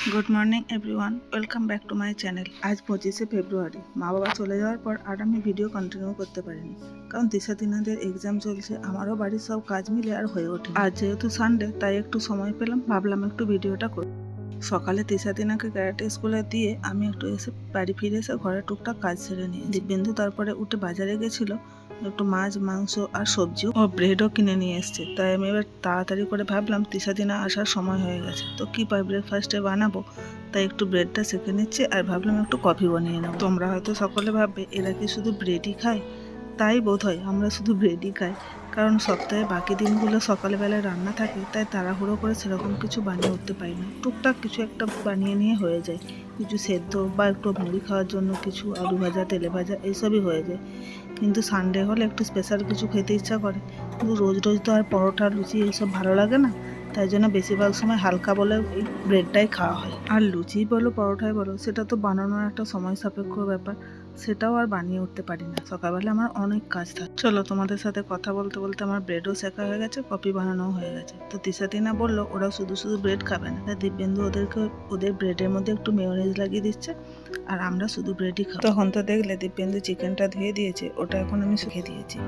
Good morning everyone welcome back to my channel আজ পঁচিশে ফেব্রুয়ারি। মা বাবা চলে যাওয়ার পর আর আমি ভিডিও কন্টিনিউ করতে পারিনি। কারণ দিশা দিনাদের এক্সাম চলছে, আমারও বাড়ির সব কাজ মিলে আর হয়ে ওঠে আর যেহেতু সানডে তাই একটু সময় পেলাম, ভাবলাম একটু ভিডিওটা করি। সকালে তিশা দিনাকে ক্যারাটে স্কুলে দিয়ে আমি একটু এসে বাড়ি ফিরে এসে ঘরে টুকটাক কাজ সেরে নিই দিব্যেন্দু তারপরে উঠে বাজারে গেছিল একটু মাছ, মাংস আর সবজিও ও ব্রেডও কিনে নিয়ে এসছে। তাই আমি এবার তাড়াতাড়ি করে ভাবলাম তিশা দিনা আসার সময় হয়ে গেছে। তো কি পাই ব্রেকফাস্টে বানাবো? তাই একটু ব্রেডটা সেঁকে নিচ্ছি আর ভাবলাম একটু কফি বানিয়ে নেব। তোমরা হয়তো সকলে ভাববে, এরা কি শুধু ব্রেডই খায়? তাই বোধ হয় আমরা শুধু ব্রেডই খাই। কারণ সপ্তাহে বাকি দিনগুলো সকালবেলায় রান্না থাকে, তাই তাড়াহুড়ো করে সেরকম কিছু বানিয়ে উঠতে পারি না। টুকটাক কিছু একটা বানিয়ে নিয়ে হয়ে যায়। কিছু সেদ্ধ বা একটু মুড়ি খাওয়ার জন্য কিছু আলু ভাজা, তেলে ভাজা, এইসবই হয়ে যায়। কিন্তু সানডে হলে একটু স্পেশাল কিছু খেতে ইচ্ছা করে। কিন্তু রোজ রোজ তো আর পরোটা, লুচি এইসব ভালো লাগে না। তাই জন্য বেশিরভাগ সময় হালকা বলে এই ব্রেডটাই খাওয়া হয়। আর লুচি বলো, পরোটাই বলো, সেটা তো বানানোর একটা সময় সাপেক্ষ ব্যাপার। সেটাও আর বানিয়ে উঠতে পারি না। সকালবেলা আমার অনেক কাজ থাকে। চলো তোমাদের সাথে কথা বলতে বলতে আমার ব্রেডও শেখা হয়ে গেছে, কফি বানানোও হয়ে গেছে। তো তিসা তিনা বলল ওরা শুধু শুধু ব্রেড খাবে না। তাই দিব্যেন্দু ওদেরকে, ওদের ব্রেডের মধ্যে একটু মেয়োনিজ লাগিয়ে দিচ্ছে, আর আমরা শুধু ব্রেডই খাব। তখন তো দেখলে দিব্যেন্দু চিকেনটা ধুয়ে দিয়েছে, ওটা এখন আমি শুকিয়ে দিয়েছি।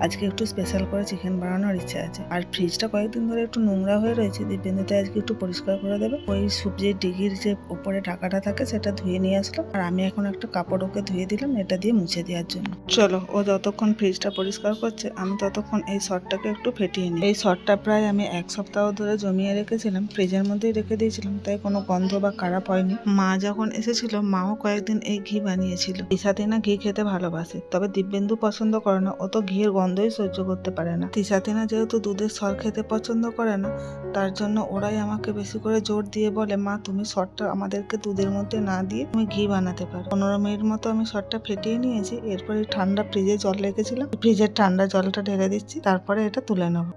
আজকে একটু স্পেশাল করে চিকেন বানানোর ইচ্ছা আছে। আর ফ্রিজটা কয়েকদিন ধরে একটু নোংরা হয়ে রয়েছে দিব্যেন্দুতে আজকে একটু পরিষ্কার করে দেবে। ওই সবজির ডিগির যে উপরে ঢাকাটা থাকে, সেটা ধুয়ে নিয়ে আসলো। আর আমি এখন একটা কাপড় ওকে ধুয়ে দিলাম, এটা দিয়ে মুছে দেওয়ার জন্য। চলো, ও যতক্ষণ ফ্রিজটা পরিষ্কার করছে, আমি ততক্ষণ এই শর্টটাকে একটু ফেটিয়ে নিই। এই শর্টটা প্রায় আমি এক সপ্তাহ ধরে জমিয়ে রেখেছিলাম ফ্রিজের মধ্যেই রেখে দিয়েছিলাম, তাই কোনো গন্ধ বা খারাপ হয়নি। মা যখন এসেছিল, মাও কয়েকদিন এই ঘি বানিয়েছিল। তিসাতে না ঘি খেতে ভালোবাসে, তবে দিব্যেন্দু পছন্দ করে না, ও তো ঘিয়ের গন্ধই সহ্য করতে পারে না। তিসাতিনা যেহেতু দুধের সর খেতে পছন্দ করে না, তার জন্য ওরাই আমাকে বেশি করে জোর দিয়ে বলে, মা, তুমি সরটা আমাদেরকে দুধের মধ্যে না দিয়ে তুমি ঘি বানাতে পারো। পনেরো মিনিট মতো আমি সরটা ফেটিয়ে নিয়েছি, এরপরে ঠান্ডা ফ্রিজে জল রেখেছিলাম। ফ্রিজের ঠান্ডা জলটা ঢেলে দিচ্ছি, তারপরে এটা তুলে নেব।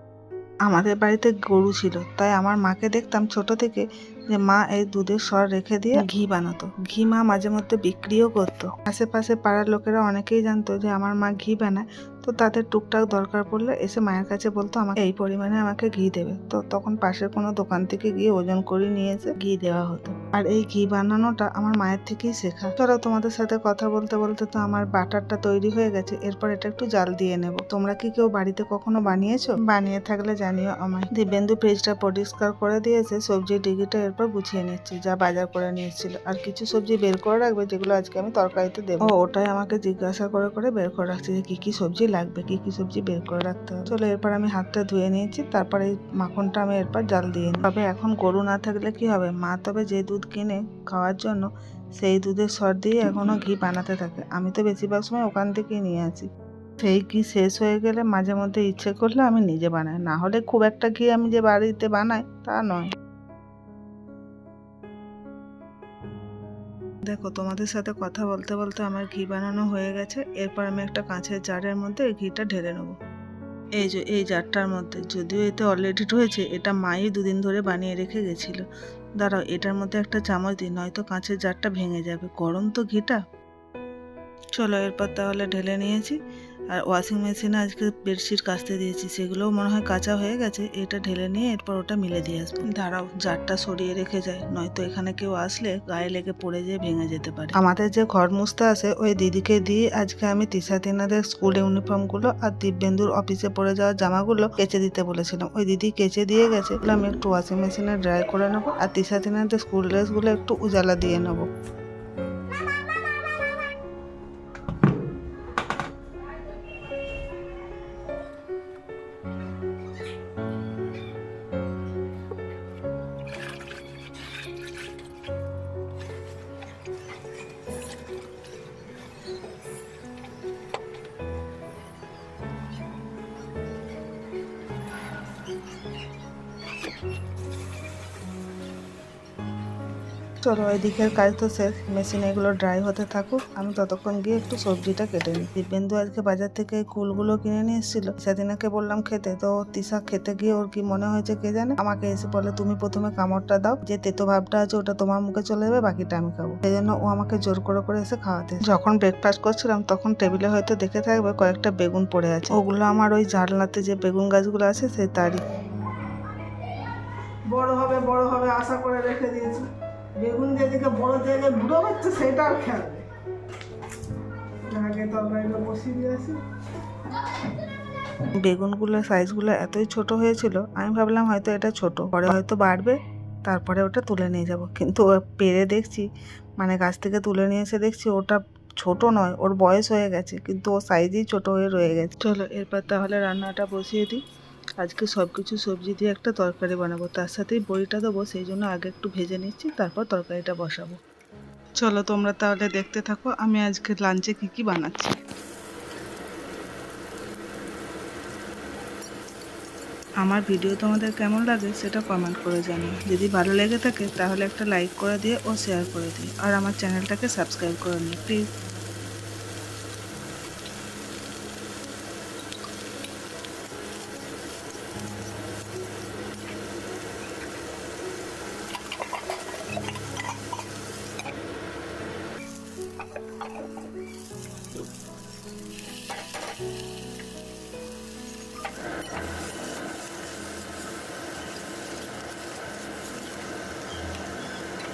আমাদের বাড়িতে গরু ছিল, তাই আমার মাকে দেখতাম ছোট থেকে যে মা এই দুধের সর রেখে দিয়ে ঘি বানাতো। ঘি মা মাঝে মধ্যে বিক্রিও করতো। আশেপাশে পাড়ার লোকেরা অনেকেই জানতো যে আমার মা ঘি বানায় তো তাদের টুকটাক দরকার পড়লে এসে মায়ের কাছে বলতো আমাকে, এই পরিমাণে আমাকে ঘি দেবে। তো তখন পাশের কোনো দোকান থেকে গিয়ে ওজন করে নিয়ে এসে ঘি দেওয়া হতো। আর এই ঘি বানানোটা আমার মায়ের থেকেই শেখা। চলো তোমাদের সাথে কথা বলতে বলতে তো আমার বাটারটা তৈরি হয়ে গেছে। এরপর এটা একটু জাল দিয়ে নেব। তোমরা কি কেউ বাড়িতে কখনো বানিয়েছো? বানিয়ে থাকলে জানিও আমায়। দিব্যেন্দু পেজটা পরিষ্কার করে দিয়েছে। সবজির ডিগিটা এরপর গুছিয়ে নিচ্ছি, যা বাজার করে নিয়ে এসেছিল আর কিছু সবজি বের করে রাখবে যেগুলো আজকে আমি তরকারিতে দেবো। ওটাই আমাকে জিজ্ঞাসা করে করে বের করে রাখছি যে কি কি সবজি লাগবে কি কি সবজি বের করে রাখতে হবে। চলো এরপর আমি হাতটা ধুয়ে নিয়েছি, তারপরে মাখনটা আমি এরপর জাল দিয়ে নিই। তবে এখন গরু না থাকলে কি হবে? মা তবে যে দুধ কিনে খাওয়ার জন্য সেই দুধের সর দিয়ে এখনও ঘি বানাতে থাকে। আমি তো বেশিরভাগ সময় ওখান থেকেই নিয়ে আসি। সেই ঘি শেষ হয়ে গেলে মাঝে মধ্যে ইচ্ছে করলে আমি নিজে বানাই। না হলে খুব একটা ঘি আমি যে বাড়িতে বানাই তা নয়। দেখো, তোমাদের সাথে কথা বলতে বলতে আমার ঘি বানানো হয়ে গেছে। এরপর আমি একটা কাঁচের জারের মধ্যে এই ঘিটা ঢেলে নেব। এই যে, এই জারটার মধ্যে, যদিও এতে অলরেডি রয়েছে, এটা মাই দুদিন ধরে বানিয়ে রেখে গেছিল। দাঁড়াও, এটার মধ্যে একটা চামচ দিই, নয়তো কাঁচের জারটা ভেঙে যাবে। গরম তো ঘিটা। চলো, এরপর তাহলে ঢেলে নিয়েছি। আর ওয়াশিং মেশিনে আজকে বেডশিট কাচতে দিয়েছি, সেগুলোও মনে হয় কাঁচা হয়ে গেছে, এটা ঢেলে নিয়ে এরপর ওটা মিলে দিয়ে আসব। দাঁড়াও, জারটা সরিয়ে রেখে যায় নয়তো এখানে কেউ আসলে গায়ে লেগে পড়ে যেয়ে ভেঙে যেতে পারে। আমাদের যে ঘর মুছতে আসে, ওই দিদিকে দিয়ে আজকে আমি তিসা তিনাদের স্কুল ইউনিফর্মগুলো আর দিব্যেন্দুর অফিসে পড়ে যাওয়ার জামাগুলো কেচে দিতে বলেছিলাম। ওই দিদি কেচে দিয়ে গেছে আমি একটু ওয়াশিং মেশিনে ড্রাই করে নেব, আর তিসা তিনাদের স্কুল ড্রেসগুলো একটু উজালা দিয়ে নেব। চলো ওই দিকের কাজ তো শেষ। মেশিনে এগুলো ড্রাই হতে থাকুক। আমি ততক্ষণ গিয়ে একটু সবজিটা কেটে নিই। দিব্যেন্দু আজকে বাজার থেকে কুলগুলো কিনে নিয়ে এসেছিল। সেদিনাকে বললাম খেতে। তো তিসা খেতে গিয়ে ওর কি মনে হয়েছে কে জানে? আমাকে এসে বলে, তুমি প্রথমে কামড়টা দাও। যে তেতো ভাবটা আছে ওটা তোমার মুখে চলে যাবে, বাকিটা আমি খাব। সেই জন্য ও আমাকে জোর করে করে এসে খাওয়াতে যখন ব্রেকফাস্ট করছিলাম, তখন টেবিলে হয়তো দেখে থাকবে কয়েকটা বেগুন পড়ে আছে। ওগুলো আমার ওই জানলাতে যে বেগুন গাছগুলো আছে, সেই তারই বড় হবে বড় হবে, আশা করে রেখে দিয়েছি। বেগুন যেদিকে বড় জায়গায় বুড়ো হচ্ছে সেটাও খেয়াল নেই। আগে তরকারিটা বসিয়ে দিয়ে আসি। বেগুনগুলোর সাইজগুলো এতই ছোট হয়েছিল, আমি ভাবলাম হয়তো এটা ছোট। পরে হয়তো বাড়বে, তারপরে ওটা তুলে নিয়ে যাব। কিন্তু পেরে দেখছি মানে গাছ থেকে তুলে নিয়ে এসে দেখছি ওটা ছোট নয়, ওর বয়স হয়ে গেছে, কিন্তু ও সাইজই ছোট হয়ে রয়ে গেছে। চলো, এরপর তাহলে রান্নাটা বসিয়ে দিই। আজকে সব কিছু সবজি দিয়ে একটা তরকারি বানাবো। তার সাথেই বড়িটা দেবো, সেই জন্য আগে একটু ভেজে নিচ্ছি, তারপর তরকারিটা বসাবো। চলো তোমরা তাহলে দেখতে থাকো, আমি আজকে লাঞ্চে কি কি বানাচ্ছি। আমার ভিডিও তোমাদের কেমন লাগে সেটা কমেন্ট করে জানিও। যদি ভালো লেগে থাকে, তাহলে একটা লাইক করে দিয়ে ও শেয়ার করে দিই আর আমার চ্যানেলটাকে সাবস্ক্রাইব করে নিও প্লিজ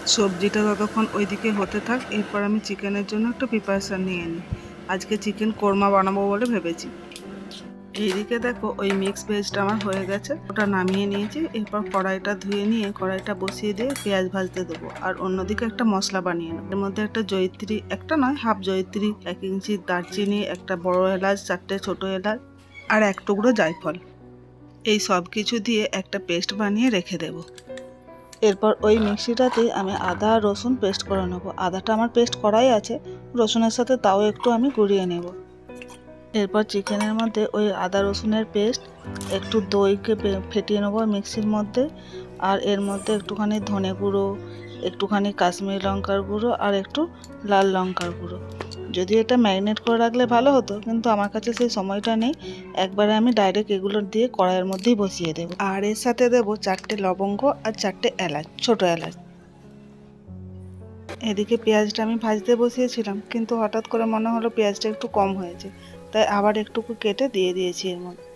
সবজিটা ততক্ষণ ওইদিকে হতে থাক, এরপর আমি চিকেনের জন্য একটা প্রিপারেশান নিয়ে নিই। আজকে চিকেন কোরমা বানাবো বলে ভেবেছি। এইদিকে দেখো, ওই মিক্স ভেজটা আমার হয়ে গেছে। ওটা নামিয়ে নিয়েছি, এরপর কড়াইটা ধুয়ে নিয়ে কড়াইটা বসিয়ে দিয়ে পেঁয়াজ ভাজতে দেবো। আর অন্যদিকে একটা মশলা বানিয়ে নেব। এর মধ্যে একটা জয়িত্রী, একটা নয় হাফ জয়িত্রী, এক ইঞ্চি দারচিনি, একটা বড় এলাচ, চারটে ছোট এলাচ, আর এক টুকরো জায়ফল। এই সব কিছু দিয়ে একটা পেস্ট বানিয়ে রেখে দেবো। এরপর ওই মিক্সিটাতেই আমি আদা রসুন পেস্ট করে নেব। আদাটা আমার পেস্ট করাই আছে, রসুনের সাথে তাও একটু আমি গুঁড়িয়ে নেব। এরপর চিকেনের মধ্যে ওই আদা রসুনের পেস্ট, একটু দইকে ফেটিয়ে নেব মিক্সির মধ্যে, আর এর মধ্যে একটুখানি ধনে গুঁড়ো, একটুখানি কাশ্মীরি লঙ্কার গুঁড়ো, আর একটু লাল লঙ্কার গুঁড়ো। যদি এটা ম্যারিনেট করে রাখলে ভালো হতো, কিন্তু আমার কাছে সেই সময়টা নেই। একবারে আমি ডাইরেক্ট এগুলো দিয়ে কড়াইয়ের মধ্যেই বসিয়ে দেব। আর এর সাথে দেব চারটে লবঙ্গ আর চারটে এলাচ, ছোট এলাচ। এদিকে পেঁয়াজটা আমি ভাজতে বসিয়েছিলাম, কিন্তু হঠাৎ করে মনে হলো পেঁয়াজটা একটু কম হয়েছে, তাই আবার একটুকু কেটে দিয়ে দিয়েছি এর মধ্যে।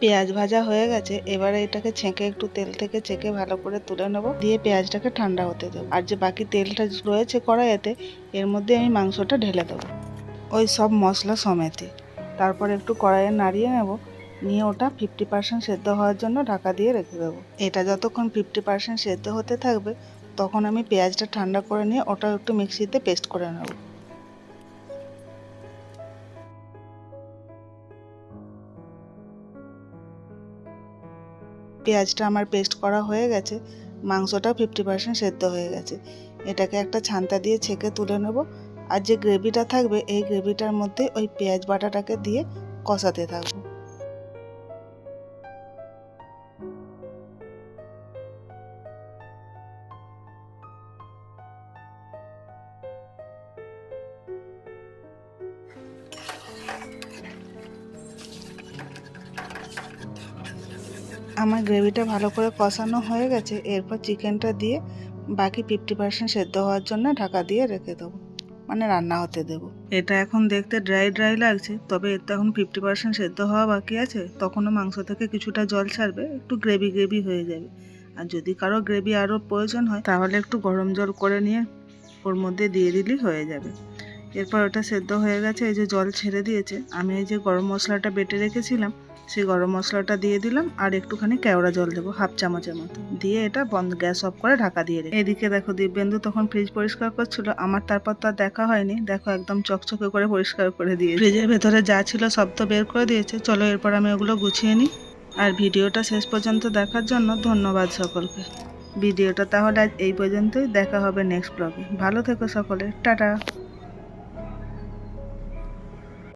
পেঁয়াজ ভাজা হয়ে গেছে, এবারে এটাকে ছেঁকে একটু তেল থেকে ছেঁকে ভালো করে তুলে নেব, দিয়ে পেঁয়াজটাকে ঠান্ডা হতে দেবো। আর যে বাকি তেলটা রয়েছে কড়াইতে এর মধ্যে আমি মাংসটা ঢেলে দেবো, ওই সব মশলা সমেতে। তারপর একটু কড়াইয়ে নাড়িয়ে নেব, নিয়ে ওটা ফিফটি পার্সেন্ট সেদ্ধ হওয়ার জন্য ঢাকা দিয়ে রেখে দেবো। এটা যতক্ষণ ফিফটি পার্সেন্ট সেদ্ধ হতে থাকবে, তখন আমি পেঁয়াজটা ঠান্ডা করে নিয়ে ওটা একটু মিক্সিতে পেস্ট করে নেব। পেঁয়াজটা আমার পেস্ট করা হয়ে গেছে মাংসটা ফিফটি পার্সেন্ট সেদ্ধ হয়ে গেছে। এটাকে একটা ছান্তা দিয়ে ছেঁকে তুলে নেব, আর যে গ্রেভিটা থাকবে, এই গ্রেভিটার মধ্যে ওই পেঁয়াজ বাটাটাকে দিয়ে কষাতে থাকব। আমার গ্রেভিটা ভালো করে কষানো হয়ে গেছে, এরপর চিকেনটা দিয়ে বাকি ফিফটি পার্সেন্ট সেদ্ধ হওয়ার জন্য ঢাকা দিয়ে রেখে দেবো। মানে রান্না হতে দেবো। এটা এখন দেখতে ড্রাই ড্রাই লাগছে, তবে এর তো এখন ফিফটি পার্সেন্ট সেদ্ধ হওয়া বাকি আছে, তখনও মাংস থেকে কিছুটা জল ছাড়বে, একটু গ্রেভি গ্রেভি হয়ে যাবে। আর যদি কারও গ্রেভি আরও প্রয়োজন হয়, তাহলে একটু গরম জল করে নিয়ে ওর মধ্যে দিয়ে দিলেই হয়ে যাবে। এরপর ওটা সেদ্ধ হয়ে গেছে, এই যে জল ছেড়ে দিয়েছে, আমি এই যে গরম মশলাটা বেটে রেখেছিলাম সেই গরম মশলাটা দিয়ে দিলাম আর একটুখানি কেওড়া জল দেবো, হাফ চামচের মতো। দিয়ে এটা বন্ধ, গ্যাস অফ করে ঢাকা দিয়ে রেখে এদিকে দেখো দিব্যেন্দু তখন ফ্রিজ পরিষ্কার করছিল, আমার তারপর তো আর দেখা হয়নি। দেখো একদম চকচকে করে পরিষ্কার করে দিয়ে ফ্রিজের ভেতরে যা ছিল সব তো বের করে দিয়েছে। চলো এরপর আমি ওগুলো গুছিয়ে নিই। আর ভিডিওটা শেষ পর্যন্ত দেখার জন্য ধন্যবাদ সকলকে। ভিডিওটা তাহলে আজ এই পর্যন্তই, দেখা হবে নেক্সট ব্লগে ভালো থেকো সকলে। টাটা!